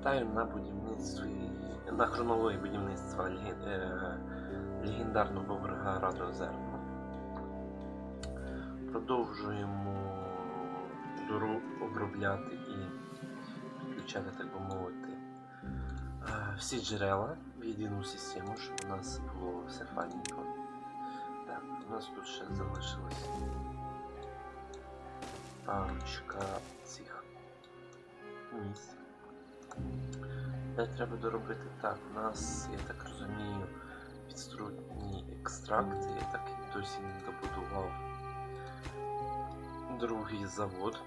Вітаю на будівництві на хронології будівництва е, легендарного Бобрга Радозерна. Продовжуємо обробляти і підключати, так би мовити, е, всі джерела в єдину систему, щоб у нас було все файненько. Так, у нас тут ще залишилось парочка цих місць. Де треба доробити так. У нас, я так розумію, відструтні екстракти, я так і досі не добудував другий завод.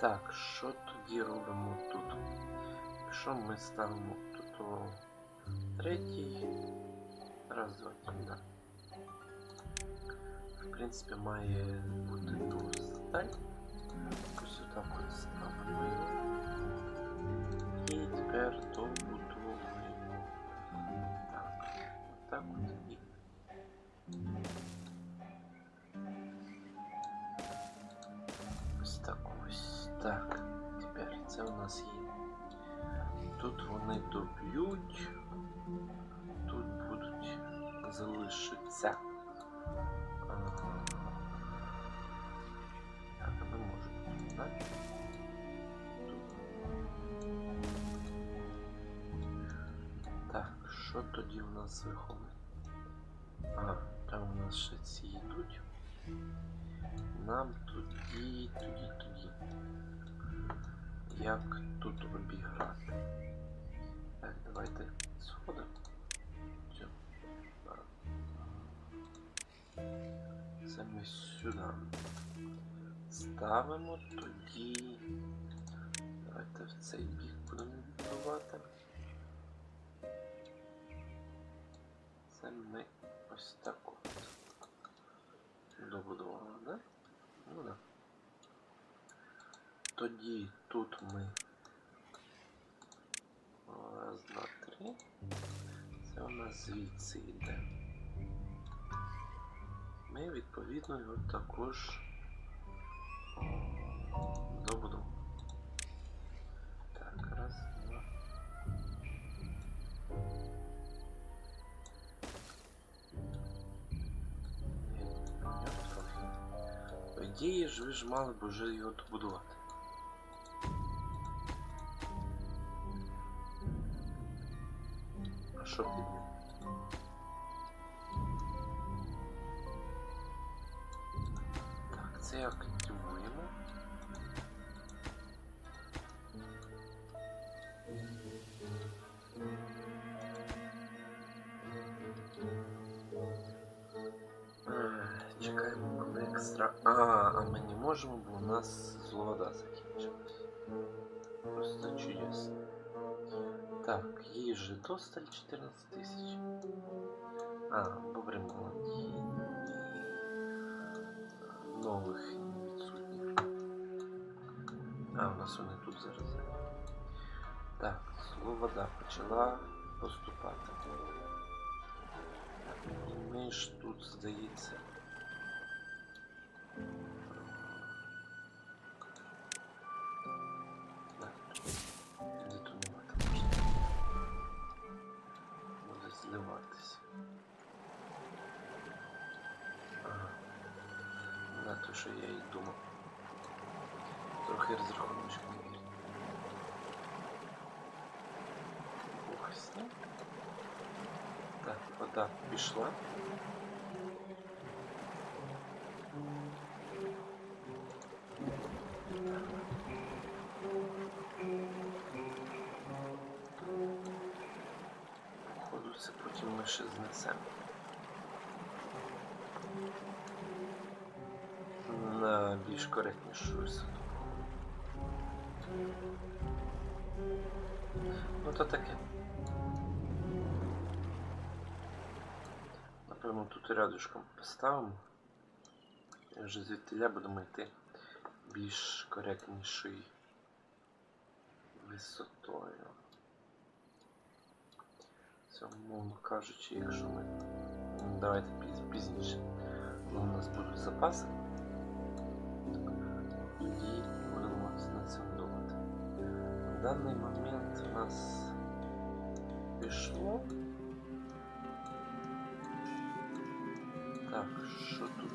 Так, що тоді робимо тут? Якщо ми ставимо тут о, третій, раз, два, три, да. В принципі, має бути достатньо. Ось отак от ставимо його. Тепер добудовуємо. Так, отак от і. Ось так ось. Так. Тепер це у нас є. Тут вони доб'ють. Тут будуть залишиться. Так, ми можемо, так? Що тоді в нас виходить? Ага, там у нас ще ці йдуть. Нам тоді, тоді, тоді. Як тут обіграти? Так, давайте сходимо. Це ми сюди ставимо тоді. Давайте в цей бік будемо будувати. Це ми ось так от добудували, да? Ну да. Тоді тут ми раз, два, три. Це у нас звідси йде. Ми відповідно його також Ідеї ж ви ж мали б вже його добудувати. А що під ним? Можемо, бо у нас злода закінчилась. Просто чудесно. Так, їй досталь 14 тисяч. А, бобри молоді. Нових відсутніх. А, у нас вони тут зараз. Так, вода почала поступати. Так, і ми ж тут, здається. Вода пішла. Походу це потім ми ще знесемо. На більш коректнішу висоту. Ну то таке. Рядышком поставимо. І вже звідтиля будемо йти більш коректнішою висотою. Це, умовно кажучи, якщо ми. ну, Давайте піз- пізніше. У нас будуть запаси. Тоді будемо над цим думати. На даний момент у нас пішло. Так, що тут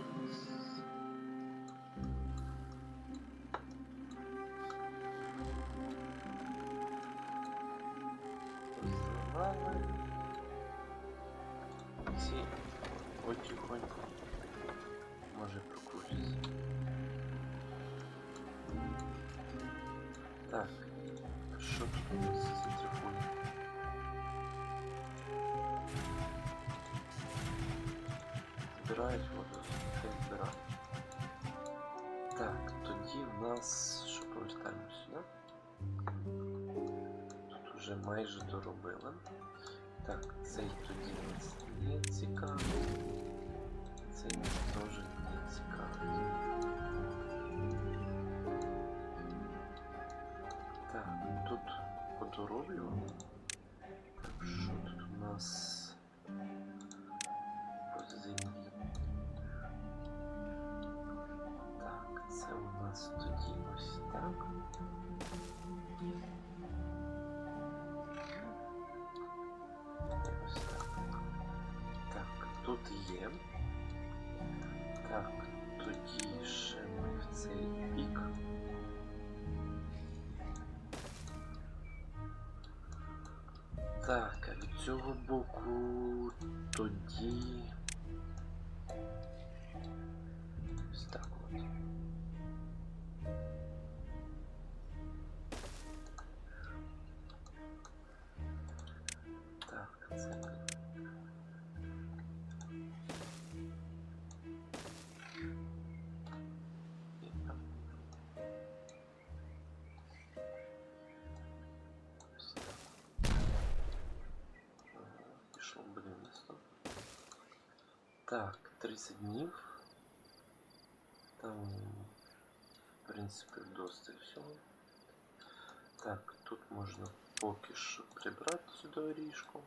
Збирають воду, хай збирають. Так, тоді в нас що повертаємо сюди. Тут уже майже доробили. Так, цей тоді у нас не цікавить. Цей нас теж не цікавить. Так, тут подороблювали. Так, що тут у нас нас тоді ось так. І ось так. Так, тут є. Так, тоді ще ми в цей бік. Так, а від цього боку тоді. Так, 30 днів. Там, в принципі, вдосталь всього. Так, тут можна поки що прибрати сюди оріжку.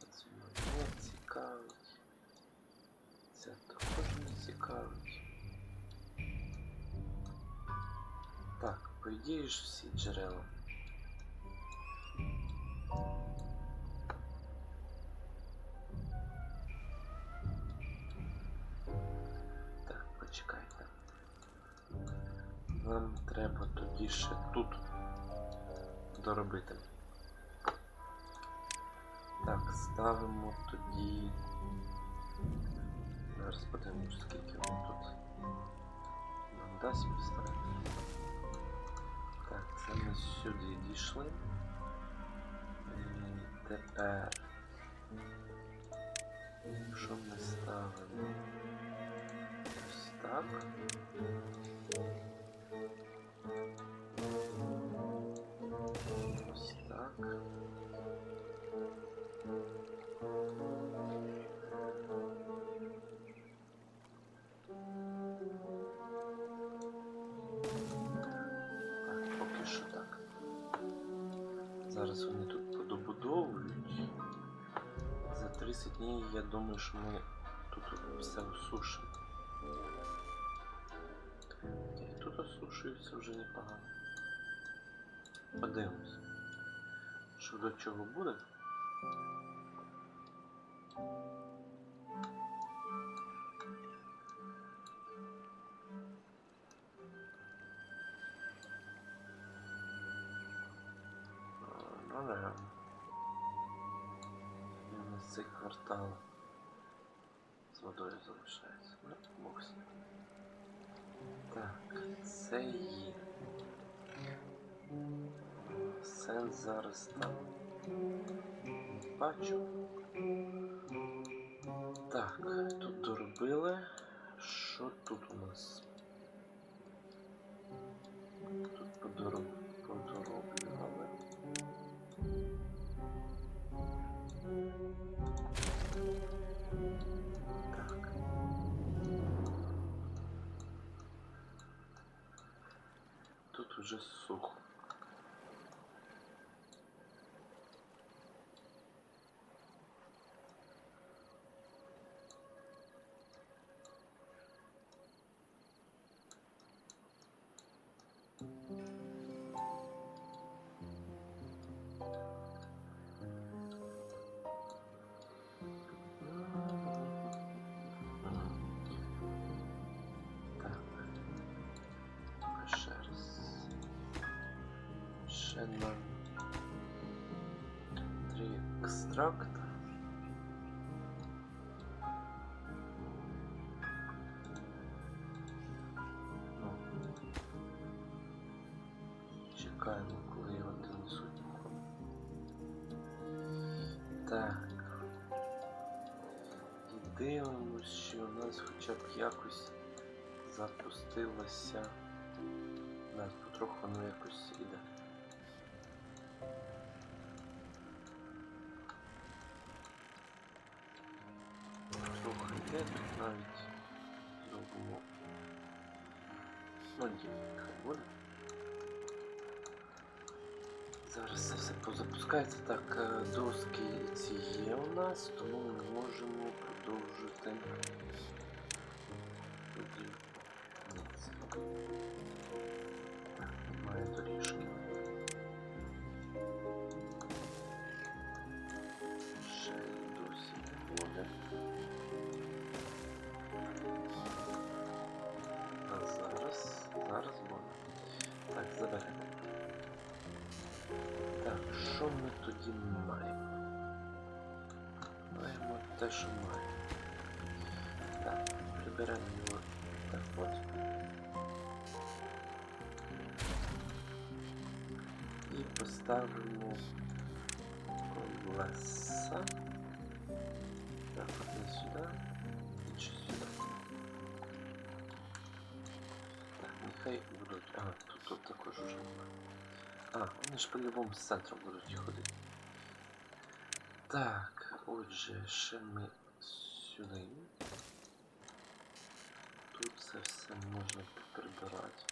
Це мене не цікавить. Це також не цікавить. Так, по ідеї ж всі джерела. Нам треба тоді ще тут доробити. Так, ставимо тоді. Зараз подивимось, скільки воно тут нам дасть поставити. Так, це ми сюди дійшли. І тепер. Що ми ставимо? Ось так. Ось так. Так, поки що так. Зараз вони тут подобудовують. За 30 днів я думаю, що ми тут все осушимо. І тут осушується вже непогано. Подивимось. Що до чого буде. Ну да. Нас цей квартал з водою залишається. Ну, бог ним. Так, це є. Сенс зараз там. Бачу. Так, тут доробили. Уже сухо. Ще нам три екстракта. Ну, чекаємо, коли його донесуть. Так. І дивимось, що у нас хоча б якось запустилося. Нас потроху воно якось іде. Навіть зробимо. Ну. Зараз це все позапускається. Так, е, доски ці є у нас, тому ми можемо продовжити. Ні, тоді маємо? Маємо те, що маємо. Так, приберемо його так от. І поставимо колеса. Так, одне сюди, інше сюди. Так, нехай будуть. Ага, тут, тут також уже немає. А, вони ж по-любому з центру будуть ходити. Так, отже, ще ми сюди. Тут це все можна прибирати.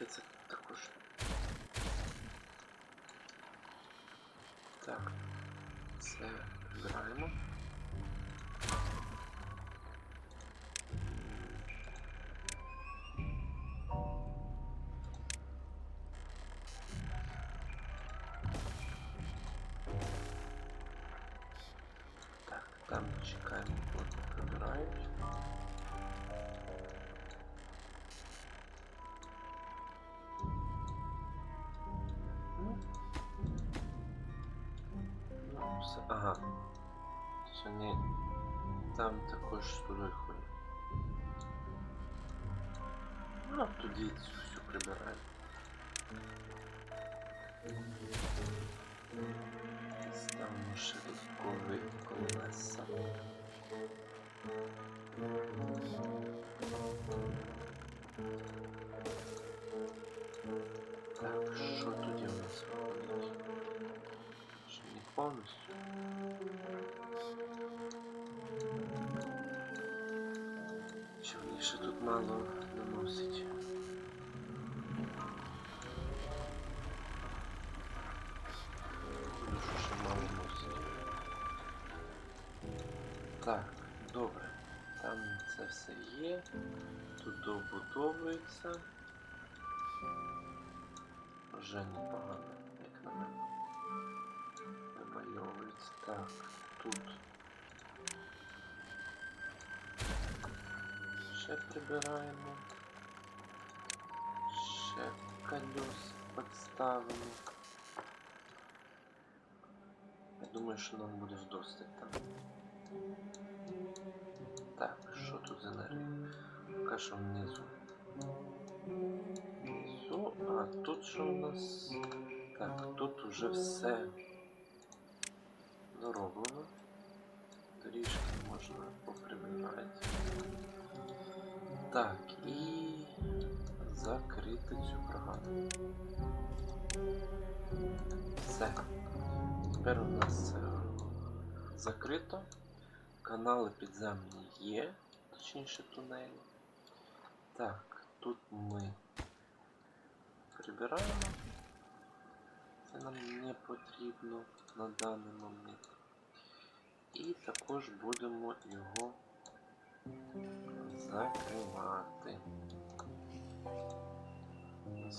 Я це також. Так, це прибираємо. Все. Ага. Все не. Там також туди ходять. Ну, тоді всю прибираємо. Ставимо ще додаткові колеса. Так, що тоді у нас виходить? Ще не повністю. Чи мені ще тут мало наносить? Що. Так, добре. Там це все є. Тут добудовується. Вже непогано, як на мене. Вимальовується. Так, тут. Ще прибираємо. Ще колес підставимо. Я думаю, що нам буде вдостать там. Так, що тут за енергія? Поки що внизу. Внизу, а тут що у нас? Так, тут уже все дороблено. Доріжки можна поприбирати. Так, і закрити цю бригаду. Все. Тепер у нас закрито. Канали підземні є, точніше тунелі. Так, тут ми прибираємо. Це нам не потрібно на даний момент. І також будемо його закривати.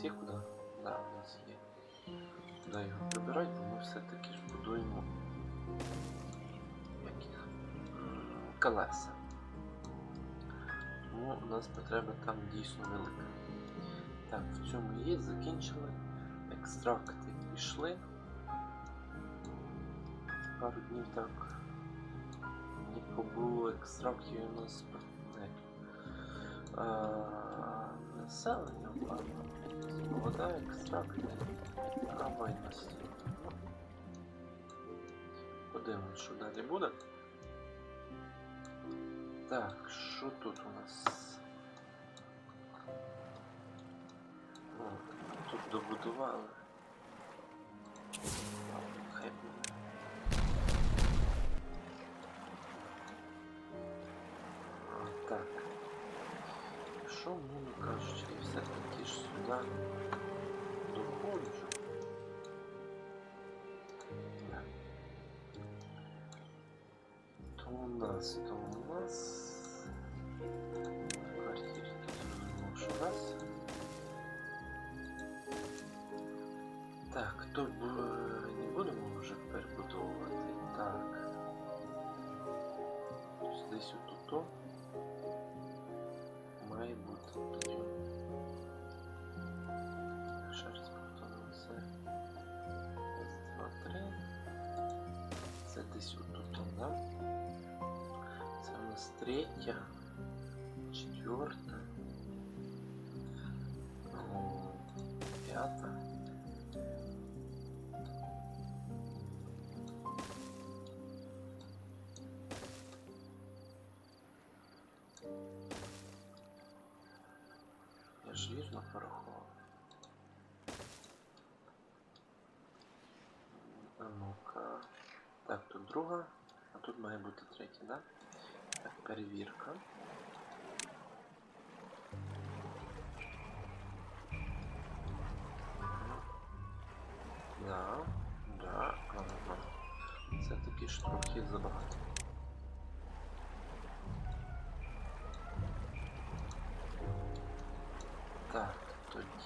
Є куди? Да, у нас є. Куди його прибирати, бо ми все-таки ж будуємо яких? Колеса. тому у нас потреба там дійсно велика. Так, в цьому є, закінчили. Екстракти пішли. Пару днів так. Не побуло екстрактів у нас населення, ладно. Вода, екстракти, авайності. Подивимось, що далі буде. Так, що тут у нас? Добудували. Хай буде. Так. Якщо, мовно кажучи, я все-таки ж сюди доходжу. То у нас, то у нас. Так, б не будемо вже перебудовувати. Так. Десь отут. Має бути підйом. Ще раз повторюю це. Раз, два, три. Це десь отут, да? Це у нас третя, Я ж вірно порахував. А ну-ка. Так, тут друга, а тут має бути третя, да? Так, перевірка. Да, да, ага. Це таки ж трохи забагато.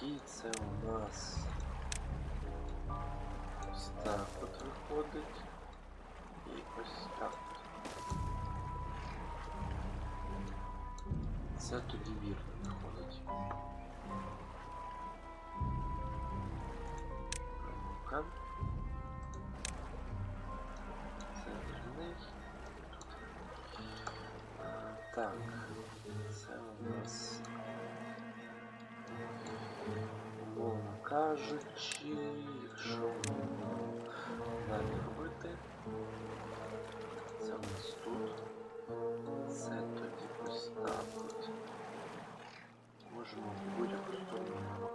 тоді це у нас ось так от виходить. І ось так. от. Це тоді вірно виходить. А Ну-ка. Це вірний. Тут. А, Так, Кажучи, якщо далі робити, це у нас тут, це тоді ось так от. Можемо в будь-яку сторону.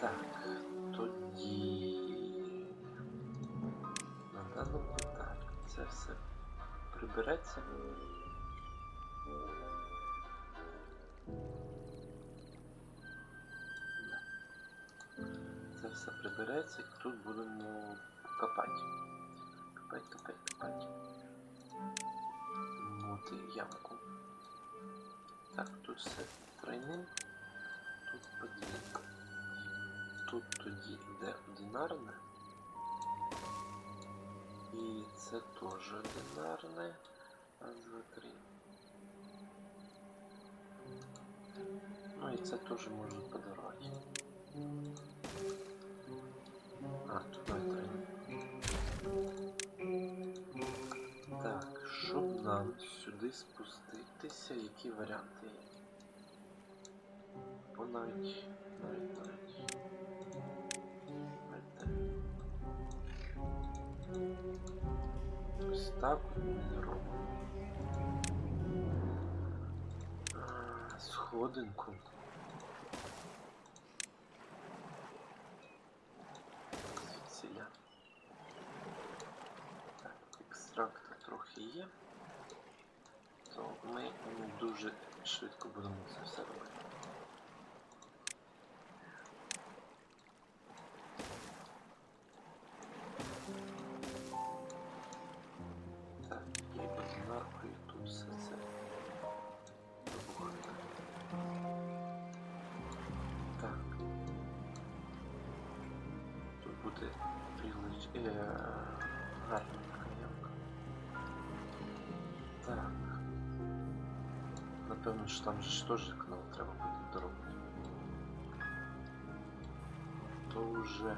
Так, тоді на даному етапі це все прибереться. Все прибереться і тут будемо копати. Копати, копати, копати. Моти ямку. Так, тут все тройним, тут подвійка. Тут тоді йде одинарне. І це теж одинарне. Раз, два, три. Ну і це теж можна подарувати. А, давай. Так, щоб нам сюди спуститися, які варіанти є? О, навіть, навіть, навіть. Ось так ми робимо. Сходинку. Звідсіля. Так, екстракти трохи є. То ми дуже швидко будемо це все робити. Так, і одинаркою тут все це вибухає. Так. Тут буде прилич... Е, ямка. Напевно, що там же ж теж канал треба буде доробити. То вже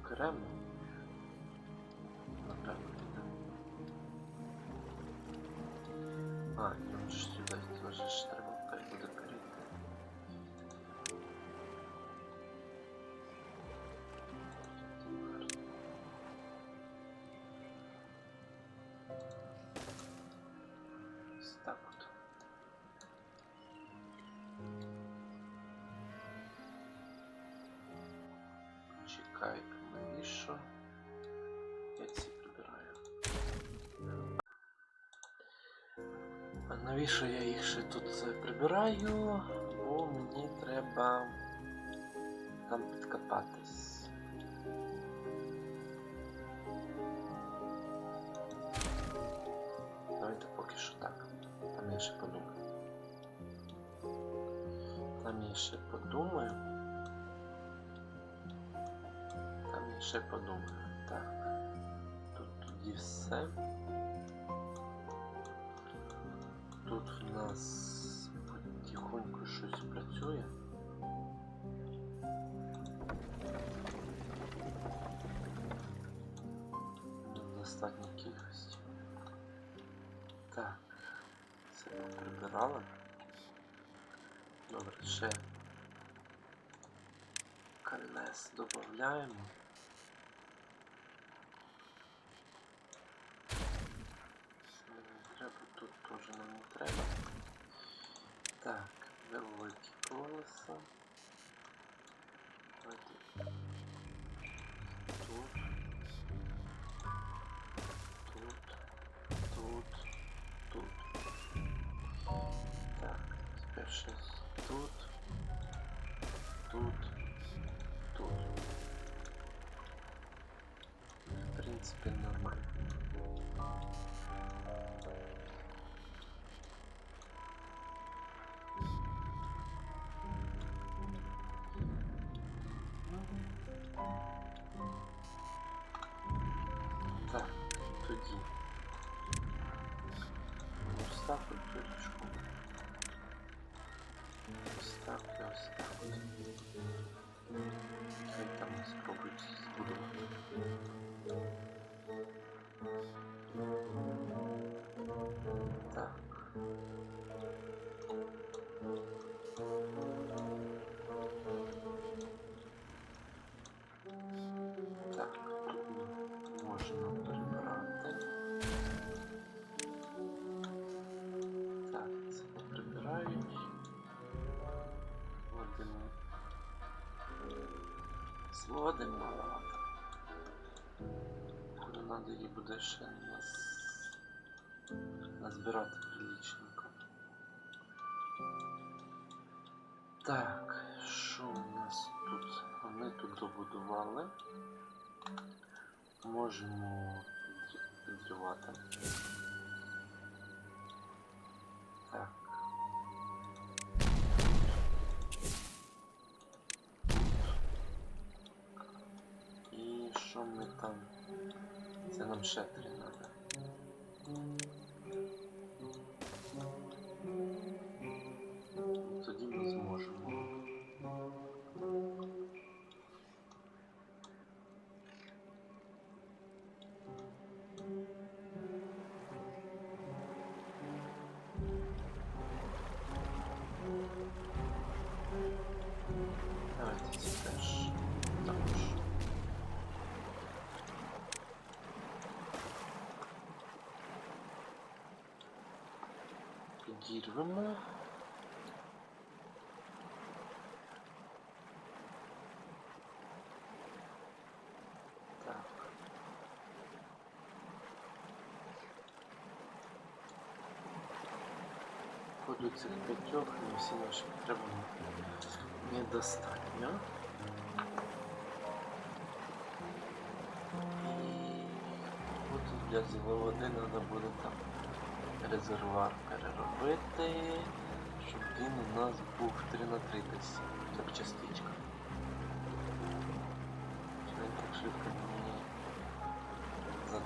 окремо. Чекай, навіщо? Я ці прибираю. А навіщо я їх ще тут е, прибираю? Бо мені треба там підкопатись. Давайте поки що так. Там я ще подумаю. Там я ще подумаю. Ще подумаю. Так. Тут тоді все. Тут в нас потихоньку щось працює. В достатній кількості. Так, це ми прибирали. Добре, ще колес додаємо. Це нам не треба, тут теж нам не треба. Так, великі колеса. Маловато. Коли треба її буде ще нас назбирати приличненько. Так, що у нас тут? Ми тут добудували. Можемо підривати. Так. Це нам Підірвемо. Так. Ходу цих п'ятьох на всі наші потреби недостатньо. І от для води треба буде там Резервуар переробити, щоб він у нас був 3 на 3 десь, як частичка. Швидко мені за...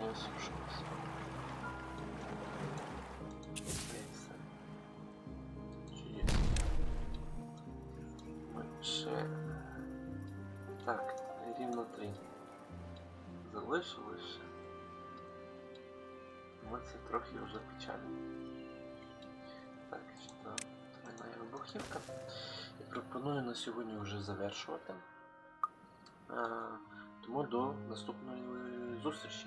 не осушився. Ну, це трохи вже печально. Так, там тройна вибухівка. І пропоную на сьогодні вже завершувати. А, тому до наступної зустрічі.